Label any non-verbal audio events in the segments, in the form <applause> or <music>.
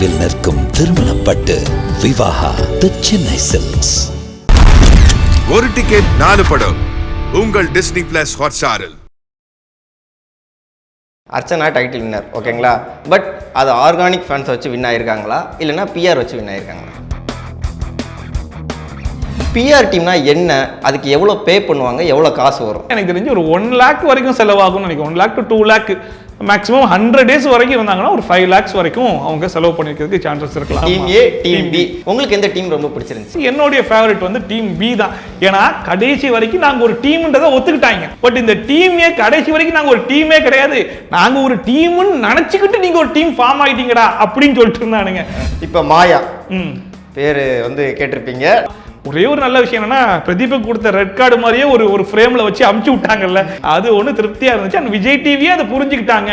தொலைவில் நிற்கும் திருமணப்பட்டு விவாகா தி சென்னை சில்க்ஸ் ஒரு டிக்கெட் நாலு படம் உங்கள் டிஸ்னி பிளஸ் ஹாட்ஸ்டாரில் அர்ச்சனா டைட்டில் வின்னர் ஓகேங்களா பட் அது ஆர்கானிக் ஃபேன்ஸை வச்சு வின் ஆயிருக்காங்களா இல்லைன்னா பிஆர் வச்சு வின் ஆயிருக்காங்களா பிஆர் டீம்னா என்ன அதுக்கு எவ்வளோ பே பண்ணுவாங்க எவ்வளோ காசு வரும் எனக்கு தெரிஞ்சு ஒரு ஒன் லேக் வரைக்கும் செலவாகும்னு நினைக்கிறேன் one lakh to two lakh maximum hundred days வரைக்கும் இருந்தாங்கன்னா ஒரு ஃபைவ் லேக்ஸ் வரைக்கும் அவங்க செலவு பண்ணிக்கிறதுக்கு சான்சஸ் இருக்கலாம். டீம் ஏ டீம் பி உங்களுக்கு எந்த டீம் ரொம்ப பிடிச்சிருந்துச்சு? என்னுடைய ஃபேவரட் வந்து டீம் பி தான். ஏன்னா கடைசி வரைக்கும் நாங்க ஒரு டீம்ன்றதை ஒத்துக்கிட்டாங்க. பட் இந்த டீமே கடைசி வரைக்கும் நாங்க ஒரு டீமே கிடையாது. நாங்க ஒரு டீம்னு நினைச்சுக்கிட்டு நீங்க ஒரு டீம் ஃபார்ம் ஆயிட்டீங்கடா அப்படின்னு சொல்லிட்டு இருந்தானுங்க. இப்போ மாயா. ம். பேர் வந்து கேட்டிருப்பீங்க. ஒரே ஒரு நல்ல விஷயம் என்னன்னா பிரதீபக் கொடுத்த ரெட் கார்டு மாதிரியே ஒரு ஒரு ஃப்ரேம்ல வச்சு அமுச்சு விட்டாங்கல்ல. அது ஒண்ணு திருப்தியா இருந்துச்சு. அந்த விஜய் டிவியே அதை புரிஞ்சுக்கிட்டாங்க.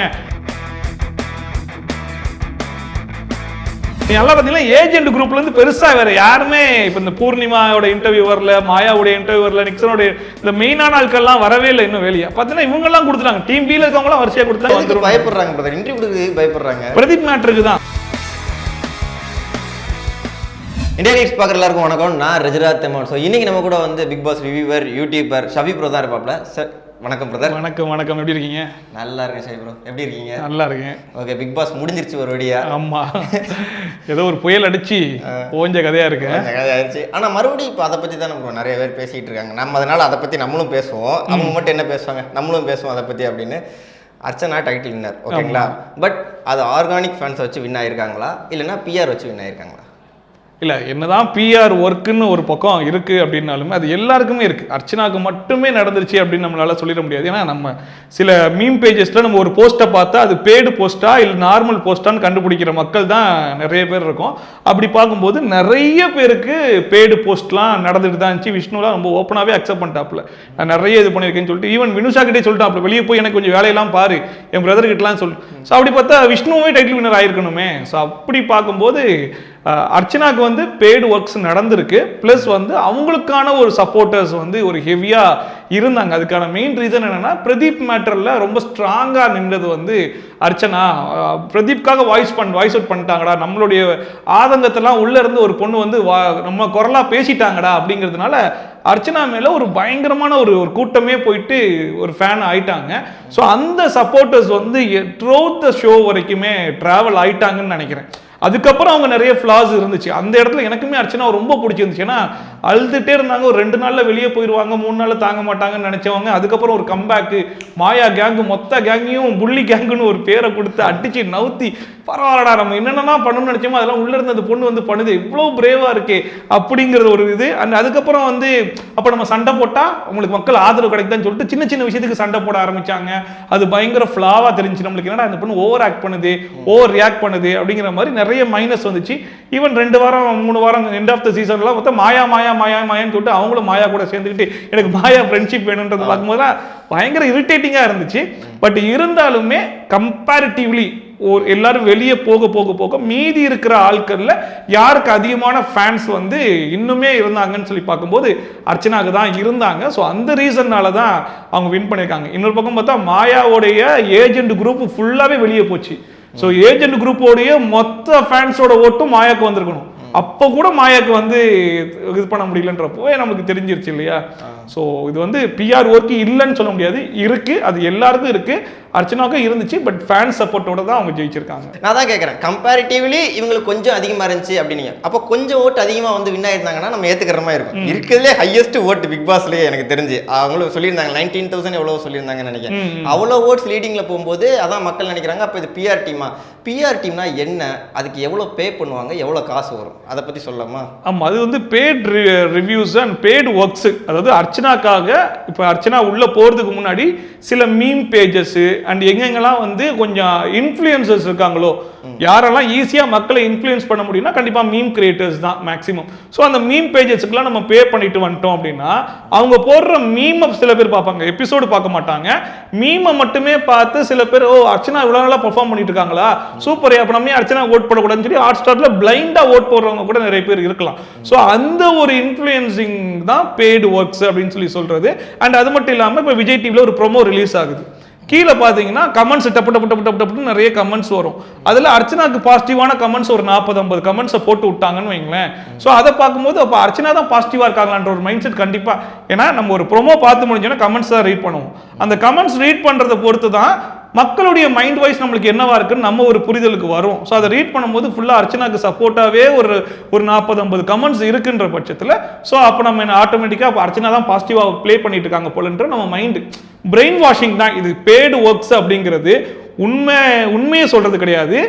நீ நல்லா பார்த்தீங்கன்னா ஏஜென்ட் குரூப்ல இருந்து பெருசா வேற யாருமே இப்போ இந்த பூர்ணிமாவோட இன்டர்வியூ வரல மாயாவுடைய இன்டர்வியூ வரல நிக்சனோட இந்த மெயினான ஆட்கள்லாம் வரவே இல்லை இன்னும் வெளியே. பார்த்தீங்கன்னா இவங்க எல்லாம் கொடுத்துட்டாங்க டீம் பில இருக்கவங்களாம் வரிசையா கொடுத்தாங்க. பயப்படுறாங்க இன்டர்வியூ பயப்படுறாங்க. பிரதீப் மேட்ருக்கு தான். இந்தியா நியூஸ் பார்க்குற எல்லாருக்கும் வணக்கம். நான் ரஜிராத் தெமன் ஸோ இன்னைக்கு நம்ம கூட வந்து Bigg Boss reviewer YouTuber Shavi bro தான் இருப்பாப்ல. சார் வணக்கம் பிரதர் வணக்கம் வணக்கம். எப்படி இருக்கீங்க? நல்லா இருக்கேன் ஷவி ப்ரோ எப்படி இருக்கீங்க? நல்லா இருக்கேன். ஓகே பிக் பாஸ் முடிஞ்சிருச்சு ஒரு வழியா? ஆமா. ஏதோ ஒரு புயல் அடிச்சு ஓஞ்ச கதையா இருக்கு. அந்த கதை ஆயிடுச்சு ஆனா மறுபடியும் இப்போ அதை பத்தி தான் ப்ரோ நிறைய பேர் பேசிட்டு இருக்காங்க. நம்ம அதனால அதை பத்தி நம்மளும் பேசுவோம். அவங்க மட்டும் என்ன பேசுவாங்க? நம்மளும் பேசுவோம் அதை பத்தி அப்படின்னு அர்ச்சனா டைட்டில் வின்னர் ஓகேங்களா பட் அது ஆர்கானிக் ஃபேன்ஸை வச்சு வின் ஆயிருக்காங்களா? இல்லைன்னா பிஆர் வச்சு வின் ஆயிருக்காங்களா? இல்லை என்னதான் பிஆர் ஒர்க்குன்னு ஒரு பக்கம் இருக்கு அப்படின்னாலுமே அது எல்லாருக்குமே இருக்கு. அர்ச்சனாக்கு மட்டுமே நடந்துருச்சு அப்படின்னு நம்மளால சொல்லிட முடியாது. ஏன்னா நம்ம சில மீம் பேஜஸ்ல நம்ம ஒரு போஸ்ட்டை பார்த்தா அது பேடு போஸ்டா இல்லை நார்மல் போஸ்டான்னு கண்டுபிடிக்கிற மக்கள் தான் நிறைய பேர் இருக்கும். அப்படி பார்க்கும்போது நிறைய பேருக்கு பேடு போஸ்ட்லாம் நடந்துட்டு தான் இருந்துச்சு. விஷ்ணுலாம் ரொம்ப ஓப்பனாகவே அக்செப்ட் பண்ணிட்டாப்ல நான் நிறைய இது பண்ணியிருக்கேன்னு சொல்லிட்டு ஈவன் வினுஷா கிட்டே சொல்லிட்டாப்ல வெளியே போய் எனக்கு கொஞ்சம் வேலையெல்லாம் பாரு என் பிரதர்கிட்டலாம் சொல்லிட்டு ஸோ அப்படி பார்த்தா விஷ்ணுவே டைட்டில் வின்னர் ஆயிருக்கணுமே. ஸோ அப்படி பார்க்கும்போது அர்ச்சனாக்கு வந்து பெய்டு ஒர்க்ஸ் நடந்திருக்கு. ப்ளஸ் வந்து அவங்களுக்கான ஒரு சப்போர்ட்டர்ஸ் வந்து ஒரு ஹெவியாக இருந்தாங்க. அதுக்கான மெயின் ரீசன் என்னென்னா பிரதீப் மேட்டரில் ரொம்ப ஸ்ட்ராங்காக நின்றது வந்து அர்ச்சனா. பிரதீப்காக வாய்ஸ் பண் வாய்ஸ் அவுட் பண்ணிட்டாங்கடா. நம்மளுடைய ஆதங்கத்தெல்லாம் உள்ளேருந்து ஒரு பொண்ணு வந்து வா நம்ம குரலாக பேசிட்டாங்கடா அப்படிங்கிறதுனால அர்ச்சனா மேலே ஒரு பயங்கரமான ஒரு ஒரு கூட்டமே போயிட்டு ஒரு ஃபேன் ஆயிட்டாங்க. ஸோ அந்த சப்போர்ட்டர்ஸ் வந்து த்ரோத் த ஷோ வரைக்குமே ட்ராவல் ஆயிட்டாங்கன்னு நினைக்கிறேன். அதுக்கப்புறம் அவங்க நிறைய ஃப்ளாஸ் இருந்துச்சு. அந்த இடத்துல எனக்குமே அர்ச்சனா ரொம்ப பிடிச்சிருந்துச்சு. ஏன்னா அழுதுட்டே இருந்தாங்க. ஒரு ரெண்டு நாளில் வெளியே போயிடுவாங்க மூணு நாளில் தாங்க மாட்டாங்கன்னு நினச்சவங்க. அதுக்கப்புறம் ஒரு கம்பேக்கு மாயா கேங்கு மொத்த கேங்கையும் புள்ளி கேங்குன்னு ஒரு பேரை கொடுத்து அடிச்சு நவுத்தி பரவாயில்லடா நம்ம என்னென்னா பண்ணணும்னு நினச்சோமோ அதெல்லாம் உள்ளே இருந்த அந்த பொண்ணு வந்து பண்ணுது. இவ்வளோ பிரேவாக இருக்கே அப்படிங்கிறது ஒரு இது. அண்ட் அதுக்கப்புறம் வந்து அப்போ நம்ம சண்டை போட்டால் உங்களுக்கு மக்கள் ஆதரவு கிடைக்குதான்னு சொல்லிட்டு சின்ன சின்ன விஷயத்துக்கு சண்டை போட ஆரம்பித்தாங்க அது பயங்கர ஃப்ளாவாக தெரிஞ்சு நம்மளுக்கு என்னடா அந்த பொண்ணு ஓவர் ஆக்ட் பண்ணுது ஓவர் ரியாக்ட் பண்ணுது அப்படிங்கிற மாதிரி நிறைய மைனஸ் வந்துச்சு. ஈவன் ரெண்டு வாரம் மூணு வாரம் எண்ட் ஆஃப் த சீசன்லாம் மொத்தம் மாயா மாயா மாயா மாயான்னு சொல்லிட்டு அவங்களும் மாயா கூட சேர்ந்துக்கிட்டு எனக்கு மாயா ஃப்ரெண்ட்ஷிப் வேணுன்றது பார்க்கும்போது பயங்கர இரிட்டேட்டிங்காக இருந்துச்சு. பட் இருந்தாலுமே கம்பேரிட்டிவ்லி ஒரு எல்லாரும் வெளியே போக போக போக மீதி இருக்கிற ஆட்கள்ல யாருக்கு அதிகமான ஃபேன்ஸ் வந்து இன்னுமே இருந்தாங்கன்னு சொல்லி பார்க்கும்போது அர்ச்சனாக்கு தான் இருந்தாங்க. ஸோ அந்த ரீசன்னால தான் அவங்க வின் பண்ணியிருக்காங்க. இன்னொரு பக்கம் பார்த்தா மாயாவுடைய ஏஜென்ட் குரூப் ஃபுல்லாகவே வெளியே போச்சு. ஸோ ஏஜென்ட் குரூப்போடைய மொத்த ஃபேன்ஸோட ஓட்டும் மாயாக்கு வந்திருக்கணும். அப்போ கூட மாயாக்கு வந்து இது பண்ண முடியலன்றப்போ நமக்கு தெரிஞ்சிருச்சு இல்லையா? ஸோ இது வந்து பிஆர் ஒர்க் இல்லைன்னு சொல்ல முடியாது. இருக்கு அது எல்லாருக்கும் இருக்கு. அர்ச்சனாவுக்கும் இருந்துச்சு பட் ஃபேன் சப்போர்ட்டோட தான் அவங்க ஜெயிச்சிருக்காங்க. நான் தான் கேட்குறேன் கம்பேரிட்டிவ்லி இவங்களுக்கு கொஞ்சம் அதிகமாக இருந்துச்சு அப்படின்னீங்க. அப்போ கொஞ்சம் ஓட்டு அதிகமாக வந்து வின் ஆயிருந்தாங்கன்னா நம்ம ஏற்றுக்கிற மாதிரி இருக்கும். இருக்கிறதுலே ஹையஸ்ட் ஓட்டு பிக் பாஸ்லேயே எனக்கு தெரிஞ்சு. அவங்களும் சொல்லியிருந்தாங்க நைன்டீன் தௌசண்ட் எவ்வளோ சொல்லியிருந்தாங்கன்னு நினைக்கிறேன். அவ்வளோ ஓட்ஸ் லீடிங்கில் போகும்போது அதான் மக்கள் நினைக்கிறாங்க அப்போ இது பிஆர் டீமா பிஆர் டீம்னா என்ன? அதுக்கு எவ்வளோ பே பண்ணுவாங்க? எவ்வளோ காசு வரும்? அதை பற்றி சொல்லலாமா? ஆமாம் அது வந்து bad reviews and bad works அதாவது அர்ச்சனாக்காக இப்போ அர்ச்சனா உள்ளே போகிறதுக்கு முன்னாடி சில மீம் பேஜஸ் அண்ட் எங்கெங்கெல்லாம் வந்து கொஞ்சம் இன்ஃப்ளூயன்சர்ஸ் இருக்காங்களோ யாரெல்லாம் ஈஸியாக மக்களை இன்ஃப்ளூயன்ஸ் பண்ண முடியும்னா கண்டிப்பாக மீம் கிரியேட்டர்ஸ் தான் மேக்ஸிமம் ஸோ அந்த மீம் பேஜஸ்க்குலாம் நம்ம பே பண்ணிட்டு வந்துட்டோம் அப்படின்னா அவங்க போடுற மீமை சில பேர் பார்ப்பாங்க. எபிசோடு பார்க்க மாட்டாங்க. மீமை மட்டுமே பார்த்து சில பேர் ஓ அர்ச்சனா இவ்வளோ நல்லா பெர்ஃபார்ம் பண்ணிட்டு இருக்காங்களா? சூப்பர் அப்போ நம்ம அர்ச்சனா ஓட் போடக்கூடாதுன்னு சொல்லி ஹாட் ஸ்டார்ல பிளைண்டாக ஓட் போடுறவங்க கூட நிறைய பேர் இருக்கலாம். ஸோ அந்த ஒரு இன்ஃப்ளூயன்சிங் தான் பெய்டு ஒர்க்ஸ் அப்படின்னு சொல்லி சொல்றது. அண்ட் அது மட்டும் இல்லாமல் இப்போ விஜய் டிவியில் ஒரு ப்ரொமோ ரிலீஸ் ஆகுது. கீழே பார்த்தீங்கன்னா கமெண்ட்ஸ் டப்பு டப்பு டப்பு டப்பு டப்புன்னு நிறைய கமெண்ட்ஸ் வரும். அதில் அர்ச்சனாக்கு பாசிட்டிவான கமெண்ட்ஸ் ஒரு நாற்பது ஐம்பது கமெண்ட்ஸை போட்டு விட்டாங்கன்னு வைங்களேன். ஸோ அதை பார்க்கும்போது அப்போ அர்ச்சனா தான் பாசிட்டிவாக இருக்காங்களான்ற ஒரு மைண்ட் செட் கண்டிப்பாக ஏன்னா நம்ம ஒரு ப்ரோமோ பார்த்து முடிஞ்சோன்னா கமெண்ட்ஸ் தான் ரீட் பண்ணுவோம். அந்த கமெண்ட்ஸ் ரீட் பண்ணுறதை பொறுத்து தான் மக்களுடைய மைண்ட் வைஸ் நம்மளுக்கு என்னவா இருக்குன்னு நம்ம ஒரு புரிதலுக்கு வரும். ஸோ அதை ரீட் பண்ணும்போது ஃபுல்லாக அர்ச்சனாக்கு சப்போர்ட்டாகவே ஒரு ஒரு நாற்பது ஐம்பது கமெண்ட்ஸ் இருக்குன்ற பட்சத்தில் ஸோ அப்போ நம்ம என்ன ஆட்டோமேட்டிக்காக அர்ச்சனா தான் பாசிட்டிவாக ப்ளே பண்ணிட்டு இருக்காங்க போலன்ற நம்ம மைண்டு பிரெயின் வாஷிங் தான் இது. பேடு ஒர்க்ஸ் அப்படிங்கிறது உண்மை உண்மையை சொல்கிறது கிடையாது.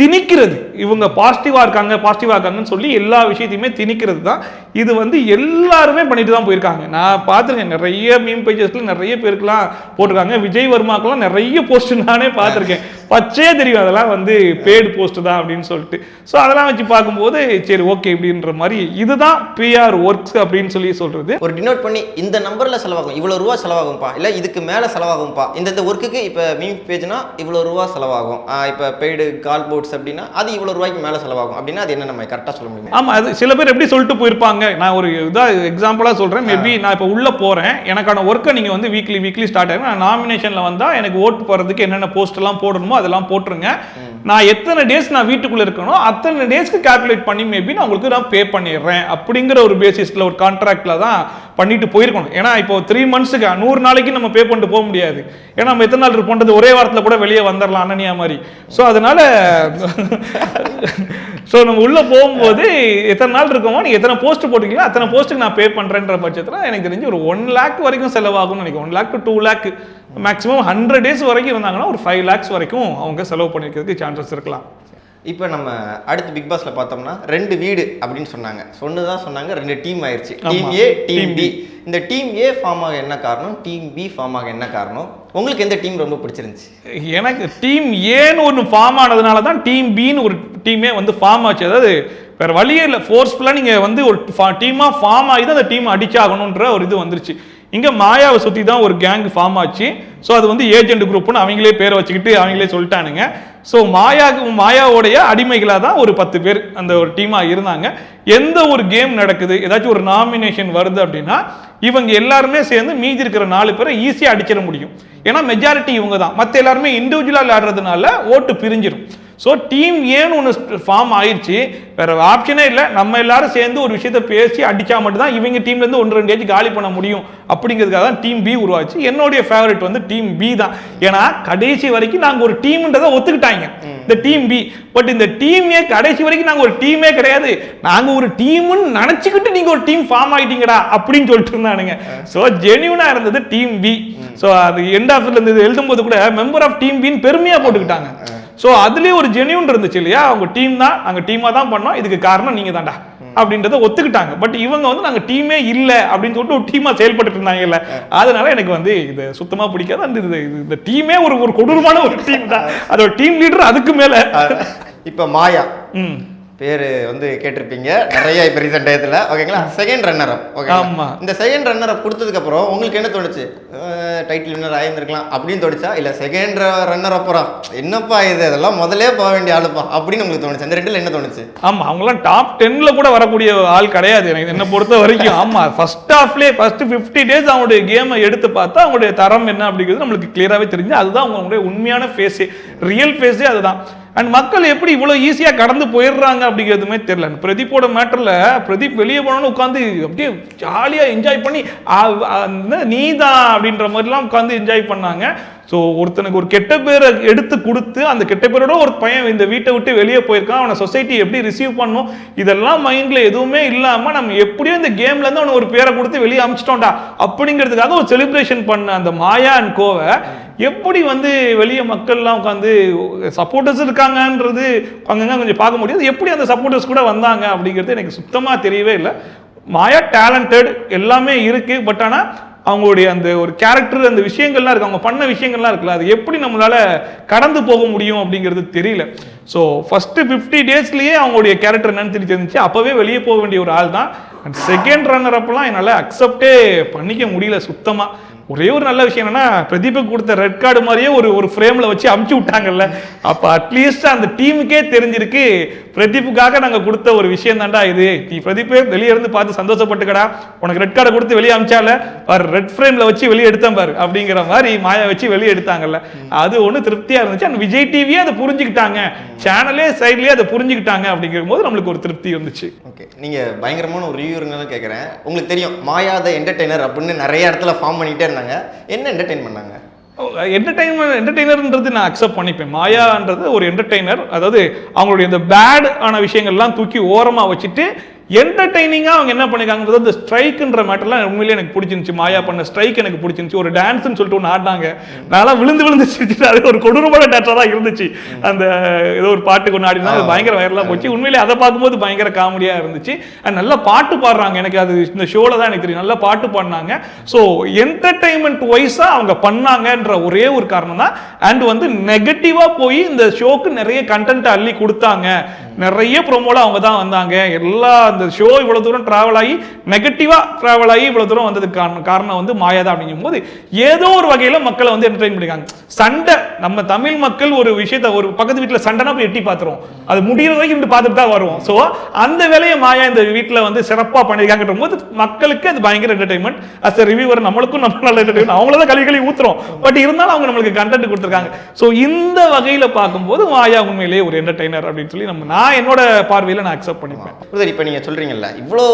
திணிக்கிறது. இவங்க பாசிட்டிவாக இருக்காங்க பாசிட்டிவாக இருக்காங்கன்னு சொல்லி எல்லா விஷயத்தையுமே திணிக்கிறது தான். இது வந்து எல்லாருமே பண்ணிட்டு தான் போயிருக்காங்க. நான் பார்த்துருக்கேன். நிறைய மீம் பேஜஸ்ல நிறைய பேருக்குலாம் போட்டிருக்காங்க. விஜய் வர்மாக்கெல்லாம் நிறைய போஸ்ட் நானே பார்த்துருக்கேன். பச்சையே தெரியும். அதெல்லாம் வந்து பேடு போஸ்ட் தான் அப்படின்னு சொல்லிட்டு. ஸோ அதெல்லாம் வச்சு பார்க்கும்போது சரி ஓகே இப்படின்ற மாதிரி இதுதான் பிஆர் ஒர்க்ஸ் அப்படின்னு சொல்லி சொல்றது. ஒரு டினோட் பண்ணி இந்த நம்பர்ல செலவாகும். இவ்வளோ ரூபா செலவாகும்ப்பா. இல்லை இதுக்கு மேலே செலவாகும்ப்பா. இந்த ஒர்க்குக்கு இப்போ மீன் பேஜ்னா இவ்வளோ ரூபா செலவாகும். இப்போ பெய்டு கால் போர்ட்ஸ் அப்படின்னா அது இவ்வளோ ரூபாய்க்கு மேலே செலவாகும். அப்படின்னா அது என்ன நம்ம கரெக்டாக சொல்ல முடியும்? ஆமா அது சில பேர் எப்படி சொல்லிட்டு போயிருப்பாங்க? நான் ஒரு இதா எக்ஸாம்பிளா சொல்றேன். மேபி நான் இப்போ உள்ள போறேன். எனக்கான ஒர்க்கை நீங்க வந்து வீக்லி வீக்லி ஸ்டார்ட் ஆகும் நான் நாமினேஷன்ல வந்தா எனக்கு ஓட்டு போறதுக்கு என்னென்ன போஸ்ட் எல்லாம் போடணுமோ அதெல்லாம் போட்டுருங்க. நான் எத்தனை டேஸ் நான் வீட்டுக்குள்ள இருக்கணும் அத்தனை டேஸ்க்கு கால்குலேட் பண்ணி மேபி நான் உங்களுக்கு நான் பே பண்ணிடுறேன். அப்படிங்கிற ஒரு பேசிஸ்ல ஒரு கான்ட்ராக்ட்ல தான் பண்ணிட்டு போயிருக்கணும். ஏன்னா இப்போ த்ரீ மந்த்ஸுக்கு நூறு நாளைக்கு நம்ம பே பண்ணிட்டு போக முடியாது. ஏன்னா நம்ம எத்தனை நாள் இருப்போன்றது ஒரே வாரத்தில் கூட வெளியே வந்துடலாம் அனனியா மாதிரி. ஸோ அதனால <laughs> ஸோ நம்ம உள்ள போகும்போது எத்தனை நாள் இருக்கோமோ நீங்க எத்தனை போஸ்ட் போட்டீங்களோ அத்தனை போஸ்ட்டுக்கு நான் பே பண்றேன்ற பட்சத்தில் எனக்கு தெரிஞ்சு ஒரு ஒன் லேக் வரைக்கும் செலவாகும்னு நினைக்கிறேன். One lakh to two lakh maximum hundred days வரைக்கும் இருந்தாங்கன்னா ஒரு ஃபைவ் லேக்ஸ் வரைக்கும் அவங்க செலவு பண்ணிருக்கிறதுக்கு சான்சஸ் இருக்கலாம். இப்போ நம்ம அடுத்து பிக் பாஸ்ல பார்த்தோம்னா ரெண்டு வீடு அப்படின்னு சொன்னாங்க. சொன்னதான் சொன்னாங்க ரெண்டு டீம் ஆயிருச்சு. டீம். ஏ டீம் பி இந்த டீம் ஏ ஃபார்ம் ஆக என்ன காரணம்? டீம் பி ஃபார்ம் ஆக என்ன காரணம்? உங்களுக்கு எந்த டீம் ரொம்ப பிடிச்சிருந்துச்சு? எனக்கு டீம் ஏன்னு ஒன்று ஃபார்ம் ஆனதுனால தான் டீம் பின்னு ஒரு டீமே வந்து ஃபார்ம் ஆச்சு. அதாவது வேற வழியே இல்லை. ஃபோர்ஸ்ஃபுல்லாக நீங்கள் வந்து ஒரு டீமாக ஃபார்ம் ஆகி தான் அந்த டீம் அடிச்சாகணுன்ற ஒரு இது வந்துருச்சு. இங்கே மாயாவை சுற்றி தான் ஒரு கேங் ஃபார்ம் ஆச்சு. ஸோ அது வந்து ஏஜென்ட் குரூப்னு அவங்களே பேரை வச்சுக்கிட்டு அவங்களே சொல்லிட்டானுங்க. ஸோ மாயா மாயாவோடைய அடிமைகளாக தான் ஒரு பத்து பேர் அந்த ஒரு டீமாக இருந்தாங்க. எந்த ஒரு கேம் நடக்குது ஏதாச்சும் ஒரு நாமினேஷன் வருது அப்படின்னா இவங்க எல்லாருமே சேர்ந்து மீதி இருக்கிற நாலு பேரை ஈஸியாக அடிச்சிட முடியும். ஏன்னா மெஜாரிட்டி இவங்க தான். மற்ற எல்லாருமே இண்டிவிஜுவலாக விளையாடுறதுனால ஓட்டு பிரிஞ்சிடும் ஸோ டீம் ஏன்னு ஒன்று ஃபார்ம் ஆயிடுச்சு வேற ஆப்ஷனே இல்லை. நம்ம எல்லாரும் சேர்ந்து ஒரு விஷயத்த பேசி அடிச்சா மட்டும்தான் இவங்க டீம்லேருந்து ஒன்று ரெண்டு ஏஜ் காலி பண்ண முடியும். அப்படிங்கிறதுக்காக தான் டீம் பி உருவாச்சு. என்னுடைய ஃபேவரட் வந்து டீம் பி தான். ஏன்னா கடைசி வரைக்கும் நாங்கள் ஒரு டீம்ன்றதை ஒத்துக்கிட்டாங்க. இந்த டீம் பி பட் இந்த டீம் கடைசி வரைக்கும் நாங்கள் ஒரு டீமே கிடையாது. நாங்கள் ஒரு டீம்னு நினச்சிக்கிட்டு நீங்கள் ஒரு டீம் ஃபார்ம் ஆகிட்டீங்கடா அப்படின்னு சொல்லிட்டு இருந்தானுங்க. ஸோ ஜென்யூனாக இருந்தது டீம் பி ஸோ அது எண்ட் ஆஃப்ல இருந்து எழுதும்போது கூட மெம்பர் ஆஃப் டீம் பின்னு பெருமையாக போட்டுக்கிட்டாங்க. ஸோ அதுலேயே ஒரு ஜென்யூன் இருந்துச்சு இல்லையா? அவங்க டீம் தான். நாங்கள் டீமாக தான் பண்ணோம். இதுக்கு காரணம் நீங்கள் தான்டா அப்படின்றத ஒத்துக்கிட்டாங்க. பட் இவங்க வந்து நாங்கள் டீமே இல்லை அப்படின்னு சொல்லிட்டு ஒரு டீமாக செயல்பட்டு இருந்தாங்க இல்லை அதனால எனக்கு வந்து இது சுத்தமாக பிடிக்காது. அந்த இது- இந்த டீமே ஒரு ஒரு கொடூரமான ஒரு டீம் தான். அதோட டீம் லீடர் அதுக்கு மேலே. இப்போ மாயா. ம். பேர் வந்து கேட்டிருப்பீங்க. நிறைய இப்போ ரீசெண்ட் டயத்தில். ஓகேங்களா செகண்ட் ரன்னர் அப் ஓகே ஆமா. இந்த செகண்ட் ரன்னர் அப் கொடுத்ததுக்கு அப்புறம் உங்களுக்கு என்ன தோணுச்சு? டைட்டில் வின்னர் ஆயிருந்திருக்கலாம் அப்படின்னு தோணுச்சா? இல்லை செகண்ட் ரன்னர் அப்புறம் என்னப்பா இது? அதெல்லாம் முதல்லே போக வேண்டிய ஆளுப்பா? அப்படின்னு உங்களுக்கு தோணுச்சு? அந்த ரெண்டில் என்ன தோணுச்சு? ஆமா அவங்களாம் டாப் டென்ல கூட வரக்கூடிய ஆள் கிடையாது எனக்கு. என்ன பொறுத்த வரைக்கும். ஆமா ஃபர்ஸ்ட் ஹாஃப்லேயே ஃபர்ஸ்ட் ஃபிஃப்டி டேஸ் அவங்களுடைய கேமை எடுத்து பார்த்தா அவங்களுடைய தரம் என்ன அப்படிங்கிறது நம்மளுக்கு கிளியராகவே தெரிஞ்சு அதுதான் அவங்களுடைய உண்மையான ஃபேஸே ரியல் ஃபேஸே அதுதான். அண்ட் மக்கள் எப்படி இவ்வளோ ஈஸியாக கடந்து போயிடுறாங்க அப்படிங்கிறதுமே தெரில அந்த பிரதீப்போட மேட்டரில் பிரதீப் வெளியே போனோன்னு உட்காந்து அப்படியே ஜாலியாக என்ஜாய் பண்ணி நீ தான் அப்படின்ற மாதிரிலாம் உட்காந்து என்ஜாய் பண்ணாங்க. ஸோ ஒருத்தனுக்கு ஒரு கெட்ட பேரை எடுத்து கொடுத்து அந்த கெட்ட பேரோட ஒரு பையன் இந்த வீட்டை விட்டு வெளியே போயிருக்கான். அவனை சொசைட்டி எப்படி ரிசீவ் பண்ணும்? இதெல்லாம் மைண்டில் எதுவுமே இல்லாமல் நம்ம எப்படியோ இந்த கேம்லேருந்து அவனை ஒரு பேரை கொடுத்து வெளியே அமிச்சிட்டோம்டா. அப்படிங்கிறதுக்காக ஒரு செலிப்ரேஷன் பண்ண அந்த மாயா அண்ட் கோவை எப்படி வந்து வெளியே மக்கள்லாம் உட்காந்து சப்போர்ட்டர்ஸ் இருக்காங்கன்றது அங்கங்க கொஞ்சம் பார்க்க முடியாது எப்படி அந்த சப்போர்ட்டர்ஸ் கூட வந்தாங்க அப்படிங்கிறது எனக்கு சுத்தமாக தெரியவே இல்லை. மாயா டேலண்டட் எல்லாமே இருக்குது பட் ஆனால் அவங்களுடைய அந்த ஒரு கேரக்டர் அந்த விஷயங்கள்லாம் இருக்குது அவங்க பண்ண விஷயங்கள்லாம் இருக்குல்ல. அது எப்படி நம்மளால கடந்து போக முடியும் அப்படிங்கிறது தெரியல. ஸோ ஃபஸ்ட்டு ஃபிஃப்டி டேஸ்லேயே அவங்களுடைய கேரக்டர் என்னன்னு தெரிஞ்சு இருந்துச்சு. அப்போவே வெளியே போக வேண்டிய ஒரு ஆள் தான் அண்ட் செகண்ட் ரன்னர் அப்பெல்லாம் என்னால் அக்செப்டே பண்ணிக்க முடியல சுத்தமாக ஒரே ஒரு நல்ல விஷயம் என்னன்னா பிரதீபுக்கு கொடுத்த ரெட் கார்டு மாதிரியே ஒரு ஒரு ஃப்ரேமில் வச்சு அமுச்சு விட்டாங்கல்ல. அப்போ அட்லீஸ்ட் அந்த டீமுக்கே தெரிஞ்சிருக்கு பிரதீப்புக்காக நாங்கள் கொடுத்த ஒரு விஷயம் தாண்டா இது. நீ பிரதீப்பே வெளியே இருந்து பார்த்து சந்தோஷப்பட்டுக்கடா. உனக்கு ரெட் கார்டை கொடுத்து வெளியே அமிச்சால பாரு ரெட் ஃப்ரேமில் வச்சு வெளியே எடுத்தேன் பாரு அப்படிங்கிற மாதிரி மாயா வச்சு வெளியே எடுத்தாங்கல்ல. அது ஒன்று திருப்தியாக இருந்துச்சு. அந்த விஜய் டிவியே அதை புரிஞ்சுக்கிட்டாங்க. சேனலே சைட்லேயே அதை புரிஞ்சுக்கிட்டாங்க அப்படிங்கிற போது நம்மளுக்கு ஒரு திருப்தி இருந்துச்சு ஓகே நீங்கள் பயங்கரமான ஒரு ரிவ்யூருங்க கேட்குறேன் உங்களுக்கு தெரியும் மாயா த என்டர்டெய்னர் அப்படின்னு நிறைய இடத்துல ஃபார்ம் பண்ணிட்டே இருந்தாங்க. என்ன என்டர்டெயின் பண்ணாங்க? என்டர்டைன்மெண்ட் என்டர்டைனர்ன்றது நான் அக்செப்ட் பண்ணிப்பேன். மாயான்றது ஒரு என்டர்டைனர் அதாவது அவங்களுடைய இந்த பேட் ஆன விஷயங்கள்லாம் தூக்கி ஓரமா வச்சுட்டு என்டர்டைனிங்காக அவங்க என்ன பண்ணிருக்காங்க அந்த ஸ்ட்ரைக்குன்ற மேட்டர்லாம் உண்மையிலே எனக்கு பிடிச்சிருந்துச்சு. மாயா பண்ண ஸ்ட்ரைக் எனக்கு பிடிச்சிருந்துச்சு. ஒரு டான்ஸ்னு சொல்லிட்டு ஒன்று ஆடினாங்க. நான்லாம் விழுந்து விழுந்து சிரிச்சுட்டு அது ஒரு கொடூரமான டான்ஸாக தான் இருந்துச்சு. அந்த ஏதோ ஒரு பாட்டுக்கு ஒன்று ஆடினா அது பயங்கர வைரலாக போச்சு. உண்மையிலே அதை பார்க்கும்போது பயங்கர காமெடியாக இருந்துச்சு. அண்ட் நல்லா பாட்டு பாடுறாங்க. எனக்கு அது இந்த ஷோவில் தான் எனக்கு தெரியும். நல்லா பாட்டு பாடினாங்க. ஸோ என்டர்டைன்மெண்ட் வைஸாக அவங்க பண்ணாங்கன்ற ஒரே ஒரு காரணம் தான். அண்ட் வந்து நெகட்டிவாக போய் இந்த ஷோக்கு நிறைய கண்டென்ட் அள்ளி கொடுத்தாங்க. நிறைய ப்ரோமோல அவங்க தான் வந்தாங்க. எல்லா அந்த ஷோ இவ்வளோ தூரம் ட்ராவல் ஆகி நெகட்டிவாக ட்ராவல் ஆகி இவ்வளோ தூரம் வந்ததுக்கு காரணம் காரணம் வந்து மாயா தான் அப்படிங்கும் போது ஏதோ ஒரு வகையில் மக்களை வந்து என்டர்டைன் பண்ணிருக்காங்க சண்டை நம்ம தமிழ் மக்கள் ஒரு விஷயத்த ஒரு பக்கத்து வீட்டில் சண்டைனா போய் எட்டி பார்த்துருவோம் அது முடிகிற வரைக்கும் இப்படி பார்த்துட்டு தான் வருவோம். ஸோ அந்த வேலையை மாயா இந்த வீட்டில் வந்து சிறப்பாக பண்ணியிருக்காங்கன்ற போது மக்களுக்கு அது பயங்கர என்டர்டைன்மெண்ட் அஸ் எ ரிவியூவர் நம்மளுக்கும் நம்ம நல்ல என்டர்டைன்மெண்ட் அவங்கள தான் கழுவி கழுவி ஊத்துறோம். பட் இருந்தாலும் அவங்க நம்மளுக்கு கண்டென்ட் கொடுத்துருக்காங்க. ஸோ இந்த வகையில் பார்க்கும்போது மாயா உண்மையிலேயே ஒரு என்டர்டைனர் அப்படின்னு சொல்லி நம்ம நான் என்னோட பார்வையில நான் அக்செப்ட் பண்ணிப்பேன். புரியுது இப்போ நீங்கள் சொல்கிறீங்கல்ல இவ்வளோ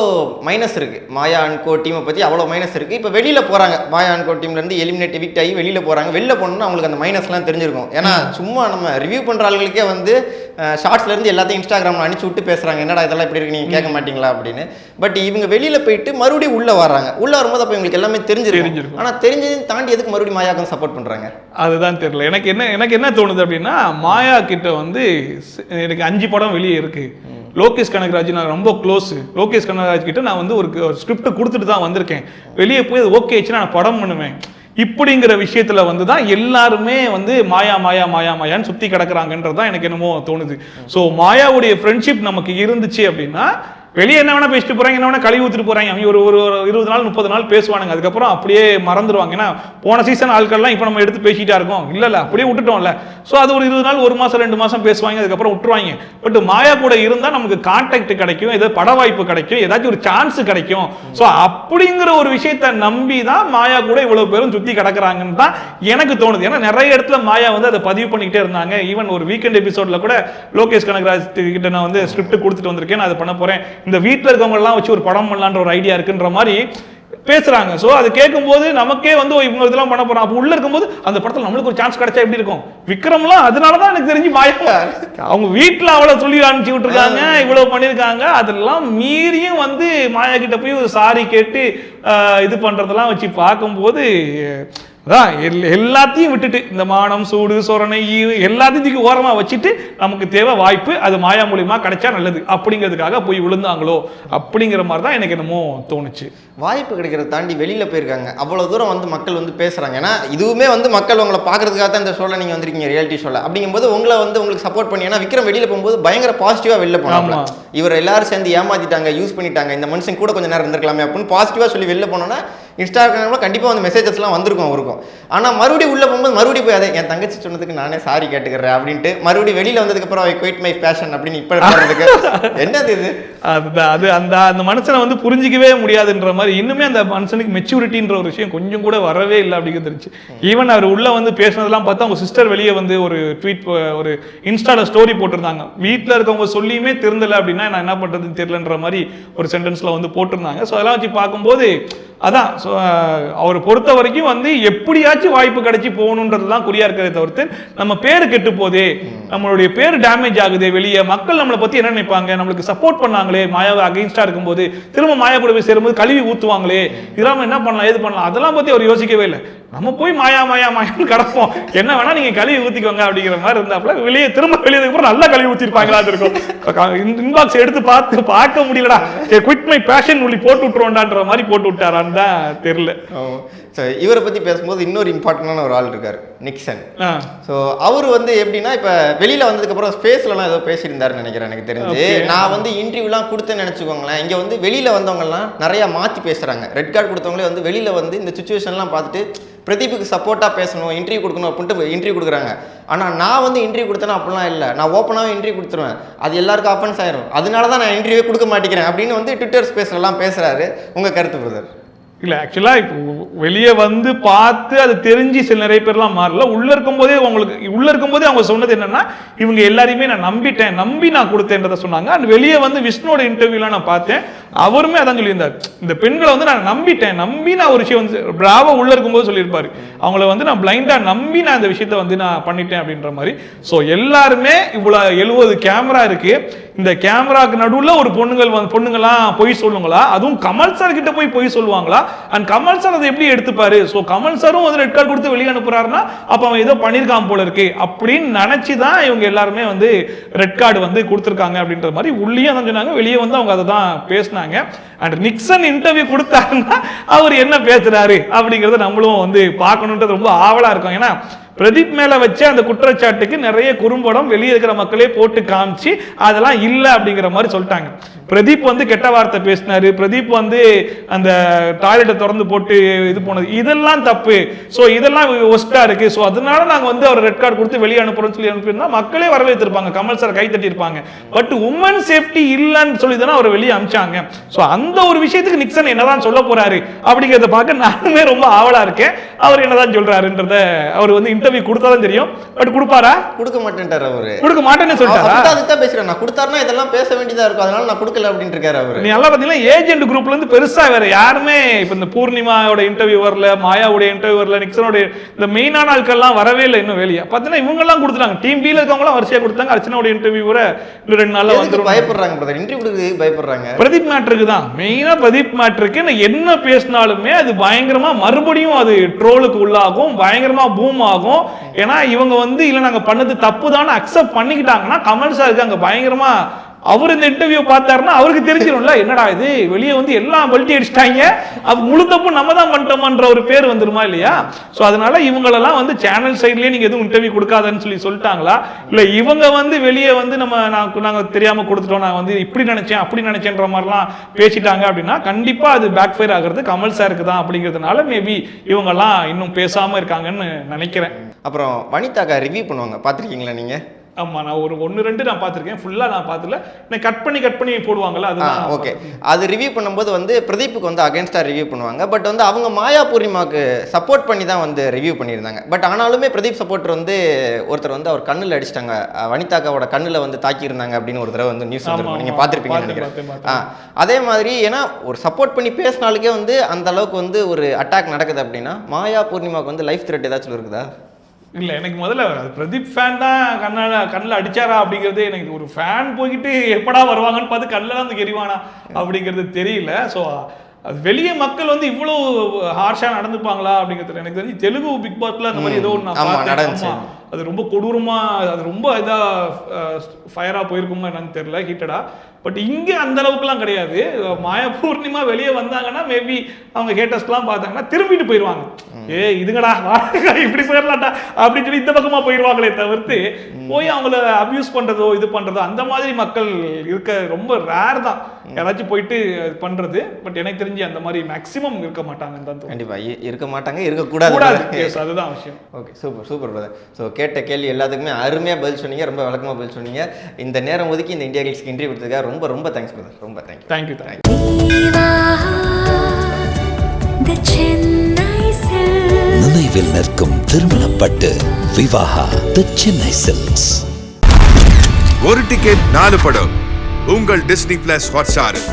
மைனஸ் இருக்குது மாயா அன்கோ டீமை பற்றி அவ்வளோ மைனஸ் இருக்குது இப்போ வெளியில் போகிறாங்க மாயா அன்கோ டீம்லேருந்து எலிமினேட் எவிக்ட் ஆகி வெளியில் போகிறாங்க வெளில போனோம்னா அவங்களுக்கு அந்த மைனஸ்லாம் தெரிஞ்சிருக்கும். ஏன்னா சும்மா நம்ம ரிவ்யூ பண்ணுற ஆளுகளுக்கே வந்து ஷார்ட்ஸ்ல இருந்து எல்லாத்தையும் இன்ஸ்டாகிராமில் அனுப்பிச்சு விட்டு பேசுகிறாங்க என்னடா இதெல்லாம் இப்படி இருக்கு? நீங்கள் கேட்க மாட்டீங்களா அப்படின்னு. பட் இவங்க வெளியில் போயிட்டு மறுபடியும் உள்ளே வராங்க உள்ளே வரும்போது அப்போ இவங்களுக்கு எல்லாமே தெரிஞ்சிருக்கும். ஆனால் தெரிஞ்சதையும் தாண்டி எதுக்கு மறுபடியும் மாயாக்கம் சப்போர்ட் பண்ணுறாங்க அதுதான் தெரியல. எனக்கு என்ன எனக்கு என்ன தோணுது அப்படின்னா மாயா கிட்ட வந்து எனக்கு அஞ்சு படம் வெளியே இருக்கு. லோகேஷ் கனகராஜ் நான் ரொம்ப க்ளோஸ் லோகேஷ் கனகராஜ் கிட்ட நான் வந்து ஒரு ஸ்கிரிப்ட் கொடுத்துட்டு தான் வந்திருக்கேன். வெளியே போய் அது ஓகே ஆச்சுன்னா நான் படம் பண்ணுவேன். இப்படிங்கிற விஷயத்துல வந்து தான் எல்லாருமே வந்து மாயா மாயா மாயா மாயான்னு சுத்தி கிடக்குறாங்கன்றது தான் எனக்கு என்னமோ தோணுது. ஸோ மாயாவுடைய ஃப்ரெண்ட்ஷிப் நமக்கு இருந்துச்சு அப்படின்னா வெளியே என்ன வேணா பேசிட்டு போறாங்க என்ன வேணா கழுவி ஊத்துட்டு போறாங்க. அவங்க ஒரு ஒரு ஒரு இருபது நாள் முப்பது நாள் பேசுவானுங்க. அதுக்கப்புறம் அப்படியே மறந்துடுவாங்க ஏன்னா போன சீசன் ஆட்கள்லாம் இப்போ நம்ம எடுத்து பேசிட்டா இருக்கோம். இல்ல இல்ல அப்படியே விட்டுட்டோம்ல. ஸோ அது ஒரு இருபது நாள் ஒரு மாசம் ரெண்டு மாசம் பேசுவாங்க. அதுக்கப்புறம் விட்டுருவாங்க. பட் மாயா கூட இருந்தா நமக்கு கான்டாக்ட் கிடைக்கும் ஏதோ பட வாய்ப்பு கிடைக்கும் ஏதாச்சும் ஒரு சான்ஸ் கிடைக்கும். ஸோ அப்படிங்கிற ஒரு விஷயத்த நம்பி தான் மாயா கூட இவ்வளவு பேரும் சுத்தி கிடக்குறாங்கன்னு தான் எனக்கு தோணுது. ஏன்னா நிறைய இடத்துல மாயா வந்து அதை பதிவு பண்ணிக்கிட்டே இருந்தாங்க. ஈவன் ஒரு வீக்கெண்ட் எபிசோட்ல கூட லோகேஷ் கனகராஜ் கிட்ட நான் வந்து ஸ்கிரிப்ட் கொடுத்துட்டு வந்திருக்கேன். நான் அதை பண்ண போறேன். இந்த வீட்டில் இருக்கவங்க எல்லாம் வச்சு ஒரு படம் பண்ணலான்ற ஒரு ஐடியா இருக்குன்ற மாதிரி பேசுறாங்க. ஸோ அது கேட்கும்போது நமக்கே வந்து இவங்க இதெல்லாம் பண்ண போறோம் அப்போ உள்ள இருக்கும்போது அந்த படத்துல நம்மளுக்கு ஒரு சான்ஸ் கிடைச்சா எப்படி இருக்கும்? விக்ரம்லாம் அதனால தான் எனக்கு தெரிஞ்சு மாயா அவங்க வீட்டில் அவ்வளவு சொல்லி அனுப்பிச்சு விட்டுருக்காங்க இவ்வளவு பண்ணியிருக்காங்க. அதெல்லாம் மீறியும் வந்து மாயா கிட்ட போய் ஒரு சாரி கேட்டு இது பண்றதெல்லாம் வச்சு பார்க்கும்போது அதான் எல்- எல்லாத்தையும் விட்டுட்டு இந்த மானம் சூடு சொரணை ஈவு எல்லாத்தையும் தூக்கி ஓரமா வச்சுட்டு நமக்கு தேவை வாய்ப்பு அது மாயா மூலியமா கிடைச்சா நல்லது. அப்படிங்கிறதுக்காக போய் விழுந்தாங்களோ அப்படிங்கிற மாதிரி தான் எனக்கு என்னமோ தோணுச்சு. வாய்ப்பு கிடைக்கிறத தாண்டி வெளியில போயிருக்காங்க. அவ்வளவு தூரம் வந்து மக்கள் வந்து பேசுறாங்க. ஏன்னா இதுவுமே வந்து மக்கள் உங்களை பார்க்கறதுக்காக தான் இந்த ஷோல நீங்க வந்திருக்கீங்க ரியாலிட்டி ஷோல அப்படிங்கும்போது உங்களை வந்து உங்களுக்கு சப்போர்ட் பண்ணி ஏன்னா விக்ரம் வெளியில போகும்போது பயங்கர பாசிட்டிவா வெளில போனாங்க. இவர் எல்லாரும் சேர்ந்து ஏமாத்திட்டாங்க யூஸ் பண்ணிட்டாங்க இந்த மனுஷன் கூட கொஞ்சம் நேரம் இருந்திருக்கலாமே அப்படின்னு பாசிட்டிவா சொல்லி வெளில போனோன்னா இன்ஸ்டாகிராமில் கண்டிப்பாக வந்து மெசேஜஸ்லாம் வந்திருக்கும் அவருக்கும். ஆனால் மறுபடியும் உள்ளே போகும்போது மறுபடியும் போய் அதை என் தங்கச்சி சொன்னதுக்கு நானே சாரி கேட்டுக்கிறேன் அப்படின்ட்டு மறுபடியும் வெளியில் வந்ததுக்கப்புறம் ஐ குயிட் மை பேஷன் அப்படின்னு இப்போ இருக்கிறதுக்கு <laughs> என்னது இது? அது அந்த அந்த மனுஷனை வந்து புரிஞ்சிக்கவே முடியாதுன்ற மாதிரி இன்னுமே அந்த மனுஷனுக்கு மெச்சூரிட்டின்ற ஒரு விஷயம் கொஞ்சம் கூட வரவே இல்லை அப்படிங்கிறது தெரிஞ்சு ஈவன் அவர் உள்ள வந்து பேசுனதெல்லாம் பார்த்தா அவங்க சிஸ்டர் வெளியே வந்து ஒரு ட்வீட் ஒரு இன்ஸ்டால ஸ்டோரி போட்டிருந்தாங்க. வீட்டில் இருக்கவங்க சொல்லியுமே திருந்தல அப்படின்னா நான் என்ன பண்றதுன்னு தெரியலன்ற மாதிரி ஒரு சென்டென்ஸ்ல வந்து போட்டிருந்தாங்க. ஸோ அதெல்லாம் வச்சு பார்க்கும்போது அதான் ஸோ அவர் பொறுத்த வரைக்கும் வந்து எப்படியாச்சும் வாய்ப்பு கிடைச்சி போகணுன்றதுலாம் குறியா இருக்கிறத தவிர்த்து நம்ம பேரு கெட்டு போதே நம்மளுடைய பேர் டேமேஜ் ஆகுது வெளியே மக்கள் நம்மளை பத்தி என்ன நினைப்பாங்க? நம்மளுக்கு சப்போர்ட் பண்ணாங்களே மாயாவை அகைன்ஸ்டா இருக்கும்போது திரும்ப மாயா கூட போய் சேரும்போது கழுவி ஊத்துவாங்களே இதெல்லாம் என்ன பண்ணலாம் எது பண்ணலாம்? அதெல்லாம் பத்தி அவர் யோசிக்கவே இல்லை. நம்ம போய் மாயா மாயா மாயான்னு கிடப்போம். என்ன வேணா நீங்க கழுவி ஊத்திக்கோங்க அப்படிங்கிற மாதிரி இருந்தாப்புல வெளியே திரும்ப வெளியே அப்புறம் நல்லா கழுவி ஊத்திருப்பாங்களா இருக்கும். இன்பாக்ஸ் எடுத்து பார்த்து பார்க்க முடியலடா. மை பேஷன் உள்ளி போட்டு விட்டுருவோண்டான்ற மாதிரி போட்டு விட்டாரான்னு தான் தெரியல. ஸோ இவரை பற்றி பேசும்போது இன்னொரு இம்பார்ட்டண்டான ஒரு ஆள் இருக்கார் நிக்சன் ஸோ அவர் வந்து எப்படின்னா இப்போ வெளியில் வந்ததுக்கப்புறம் ஸ்பேஸ்லலாம் ஏதோ பேசியிருந்தாருன்னு நினைக்கிறேன் எனக்கு தெரிஞ்சு. நான் வந்து இன்டர்வியூலாம் கொடுத்தேன்னு நினச்சிக்கோங்களேன். இங்கே வந்து வெளியில் வந்தவங்கலாம் நிறையா மாற்றி பேசுகிறாங்க ரெட் கார்டு கொடுத்தவங்களே வந்து வெளியில் வந்து இந்த சுச்சுவேஷன்லாம் பார்த்துட்டு பிரதீப்புக்கு சப்போர்ட்டாக பேசணும் இன்டர்வியூ கொடுக்கணும் அப்படின்ட்டு இன்டர்வியூ கொடுக்குறாங்க. ஆனால் நான் வந்து இன்டர்வியூ கொடுத்தேன்னா அப்படிலாம் இல்லை. நான் ஓப்பனாகவே இன்டர்வியூ கொடுத்துருவேன். அது எல்லாருக்கும் அஃபென்ஸ் ஆயிரும். அதனால தான் நான் இன்டர்வியூ கொடுக்க மாட்டேங்கிறேன் அப்படின்னு வந்து ட்விட்டர் ஸ்பேஸ்லலாம் பேசுகிறாரு உங்கள் கருத்து பிரதர் இல்லை ஆக்சுவலாக இப்போ வெளியே வந்து பார்த்து அது தெரிஞ்சு சில நிறைய பேர்லாம் மாறல. உள்ளே இருக்கும்போதே உங்களுக்கு உள்ளே இருக்கும்போதே அவங்க சொன்னது என்னென்னா இவங்க எல்லாரையுமே நான் நம்பிட்டேன் நம்பி நான் கொடுத்தேன்றதை சொன்னாங்க. அண்ட் வெளியே வந்து விஷ்ணுவோட இன்டர்வியூலாம் நான் பார்த்தேன். அவருமே அதான் சொல்லியிருந்தார். இந்த பெண்களை வந்து நான் நம்பிட்டேன் நம்பி நான் ஒரு விஷயம் வந்து பிராவா உள்ளே இருக்கும்போது சொல்லியிருப்பார். அவங்கள வந்து நான் பிளைண்டாக நம்பி நான் இந்த விஷயத்த வந்து நான் பண்ணிட்டேன் அப்படின்ற மாதிரி. ஸோ எல்லாருமே இவ்வளோ எழுபது கேமரா இருக்குது இந்த கேமராக்கு நடுவில் ஒரு பொண்ணுங்கள் வந்து பொண்ணுங்களாம் பொய் சொல்லுங்களா? அதுவும் கமல் சார் கிட்ட போய் பொய் சொல்லுவாங்களா? அண்ட் கமல் சார் அதை எப்படி எடுத்துப்பாரு? ஸோ கமல் சாரும் வந்து ரெட் கார்டு கொடுத்து வெளியே அனுப்புறாருன்னா அப்போ அவன் ஏதோ பண்ணியிருக்கான் போல இருக்கு அப்படின்னு நினச்சி தான் இவங்க எல்லாருமே வந்து ரெட் கார்டு வந்து கொடுத்துருக்காங்க அப்படின்ற மாதிரி உள்ளேயும் தான் சொன்னாங்க வெளியே வந்து அவங்க அதை தான் பேசினாங்க. அண்ட் நிக்சன் இன்டர்வியூ கொடுத்தாருன்னா அவர் என்ன பேசுறாரு அப்படிங்கறத நம்மளும் வந்து பார்க்கணுன்றது ரொம்ப ஆவலா இருக்கும். ஏன்னா பிரதீப் மேல வச்ச அந்த குற்றச்சாட்டுக்கு நிறைய குறும்படம் வெளியே இருக்கிற மக்களே போட்டு காமிச்சு அதெல்லாம் இல்ல அப்படிங்கிற மாதிரி சொல்லிட்டாங்க. பிரதீப் வந்து கெட்ட வார்த்தை பேசினாரு. பிரதீப் வந்து அந்த டாய்லெட்டை திறந்து போட்டு இது போனது. இதெல்லாம் தப்பு. ஸோ இதெல்லாம் ஒஸ்டா இருக்கு. ஸோ அதனால நாங்க வந்து அவர் ரெட் கார்டு கொடுத்து வெளியே அனுப்புறோம்னு சொல்லி அனுப்பியிருந்தா மக்களே வரவேற்றிருப்பாங்க. கமல் சார் கை தட்டியிருப்பாங்க பட் உமன் சேஃப்டி இல்லைன்னு சொல்லி தானே அவர் வெளியே அமிச்சாங்க. ஸோ அந்த ஒரு விஷயத்துக்கு நிக்சன் என்னதான் சொல்ல போறாரு அப்படிங்கிறத பார்க்க நானுமே ரொம்ப ஆவலா இருக்கேன். அவர் என்னதான் சொல்றாருன்றத அவர் வந்து இன்டர்வியூ கொடுத்தாதான் தெரியும். பட் கொடுப்பாரா? கொடுக்க மாட்டேன்ட்டார் அவரு. கொடுக்க மாட்டேன்னு சொல்லிட்டாரா? அவர் அதுக்கு தான் பேசுறேன். நான் கொடுத்தாருன்னா இதெல்லாம் பேச வேண்டியதா இருக்கும். அதனால நான் கொடுக்கல அப்படின்ட்டு இருக்காரு அவரு. நீ நல்லா பாத்தீங்கன்னா ஏஜென்ட் குரூப்ல இருந்து பெருசா வேற. யாருமே இப்ப இந்த பூர்ணிமாவோட இன்டர்வியூ வரல மாயாவுடைய இன்டர்வியூ வரல நிக்சனோட இந்த மெயினான ஆட்கள்லாம் வரவே இல்லை இன்னும் வெளியே. பாத்தீங்கன்னா இவங்க எல்லாம் கொடுத்துட்டாங்க டீம் பில இருக்கவங்க வரிசையா கொடுத்தாங்க அர்ச்சனாவோட இன்டர்வியூ வர இன்னும் ரெண்டு நாள்ல வந்துரும் பயப்படுறாங்க பிரதர் இன்டர்வியூ பயப்படுறாங்க? பிரதீப் மேட்ருக்கு தான். மெயினா பிரதீப் மேட்ருக்கு. நான் என்ன பேசினாலுமே அது பயங்கரமா மறுபடியும் அது ட்ரோலுக்கு உள்ளாகும். பயங்கரமா பூம் ஆகும். ஏன்னா இவங்க வந்து இல்ல நாங்க பண்ணது தப்பு தான். அக்செப்ட் பண்ணிக்கிட்டாங்கன்னா கமல் சாருக்கு அங்க பயங்கரமா அவர் இந்த இன்டர்வியூ பார்த்தாருன்னா அவருக்கு தெரிஞ்சிடும்ல என்னடா இது? வெளியே வந்து எல்லாம் பல்ட்டி அடிச்சிட்டாங்க. அது முழு தப்பு நம்ம தான் பண்ணிட்டோம்ன்ற ஒரு பேர் வந்துருமா இல்லையா? ஸோ அதனால இவங்களெல்லாம் வந்து சேனல் சைட்லேயே நீங்கள் எதுவும் இன்டர்வியூ கொடுக்காதன்னு சொல்லி சொல்லிட்டாங்களா? இல்லை இவங்க வந்து வெளியே வந்து நம்ம நான் நாங்கள் தெரியாமல் கொடுத்துட்டோம். நான் வந்து இப்படி நினச்சேன் அப்படி நினச்சேன்ற மாதிரிலாம் பேசிட்டாங்க அப்படின்னா கண்டிப்பாக அது பேக் ஃபயர் ஆகிறது கமல் சாருக்கு தான் அப்படிங்கிறதுனால மேபி இவங்கெல்லாம் இன்னும் பேசாமல் இருக்காங்கன்னு நினைக்கிறேன். அப்புறம் வனிதாக்கா ரிவ்யூ பண்ணுவாங்க. பார்த்துருக்கீங்களா நீங்கள் ஆமா நான் ஒரு ஒன்னு ரெண்டு நான் பார்த்திருக்கேன். ஃபுல்லா நான் பார்த்தல. நான் கட் பண்ணி கட் பண்ணி போடுவாங்கல்ல அதுதான் ஓகே அது ரிவ்யூ பண்ணும்போது வந்து பிரதீப்புக்கு வந்து அகேன்ஸ்டாக ரிவ்யூ பண்ணுவாங்க. பட் வந்து அவங்க மாயா பூர்ணிமாவுக்கு சப்போர்ட் பண்ணி தான் வந்து ரிவ்யூ பண்ணியிருந்தாங்க. பட் ஆனாலுமே பிரதீப் சப்போர்ட்டர் வந்து ஒருத்தர் வந்து அவர் கண்ணில் அடிச்சிட்டாங்க. வனிதாக்காவோட கண்ணில் வந்து தாக்கியிருந்தாங்க அப்படின்னு ஒரு தடவை வந்து நியூஸ் நீங்கள் ஆமா. பார்த்துருப்பீங்கன்னு பார்த்தேன், நினைக்கிறேன். அதே மாதிரி ஏன்னா ஒரு சப்போர்ட் பண்ணி பேசினாலுக்கே வந்து அந்த அளவுக்கு வந்து ஒரு அட்டாக் நடக்குது அப்படின்னா மாயா பூர்ணிமாவுக்கு வந்து லைஃப் த்ரெட் ஏதாச்சும் இருக்குதா? இல்ல எனக்கு முதல்ல பிரதீப் ஃபேன் தான் கண்ணால கண்ணில் அடிச்சாரா அப்படிங்கிறது எனக்கு ஒரு ஃபேன் போய்கிட்டு எப்படா வருவாங்கன்னு பார்த்து கண்ணில் வந்து எரிவானா அப்படிங்கிறது தெரியல. ஸோ அது வெளியே மக்கள் வந்து இவ்வளோ ஹார்ஷா நடந்துப்பாங்களா அப்படிங்கிறது எனக்கு தெரிஞ்சு தெலுங்கு பிக் பாஸ்ல அந்த மாதிரி ஏதோ ஒன்று நான் பார்த்தேன். அது ரொம்ப கொடூரமா அது ரொம்ப இதா ஃபயரா போயிருக்குமா என்னன்னு தெரியல ஹீட்டடா பட் இங்க அந்த அளவுக்குலாம் கிடையாது. மாயா பூர்ணிமா வெளியே வந்தாங்கன்னா மேபி அவங்க ஹேட்டர்ஸ்லாம் பார்த்தாங்கன்னா திரும்பிட்டு போயிடுவாங்க ஏ இதுங்கடா இப்படி போயிடலாம்டா அப்படின்னு சொல்லி இந்த பக்கமா போயிடுவாங்களே தவிர்த்து போய் அவங்கள அபியூஸ் பண்றதோ இது பண்றதோ அந்த மாதிரி மக்கள் இருக்க ரொம்ப ரேர் தான். யாராச்சும் போயிட்டு இது பண்றது. பட் எனக்கு தெரிஞ்சு அந்த மாதிரி மேக்சிமம் இருக்க மாட்டாங்கன்னு தான் கண்டிப்பாக இருக்க மாட்டாங்க இருக்கக்கூடாது. அதுதான் விஷயம். Okay super super brother so கேட்ட கேள்வி எல்லாத்துக்குமே அருமையாக பதில் சொன்னீங்க ரொம்ப விளக்கமாக பதில் சொன்னீங்க. இந்த நேரம் ஒதுக்கி இந்த இந்தியா கிளிக்ஸ்க்கு இன்டர்வியூ கொடுத்ததுக்காக ரொம்ப ரொம்ப தேங்க்ஸ் பிரதர் ரொம்ப thank you thank you thank you. நினைவில் நிற்கும் திருமணப்பட்டு விவாகா தி சென்னை சில்க்ஸ் ஒரு டிக்கெட் நாலு படம். உங்கள் டிஸ்னி பிளஸ் ஹாட்ஸ்டாரில்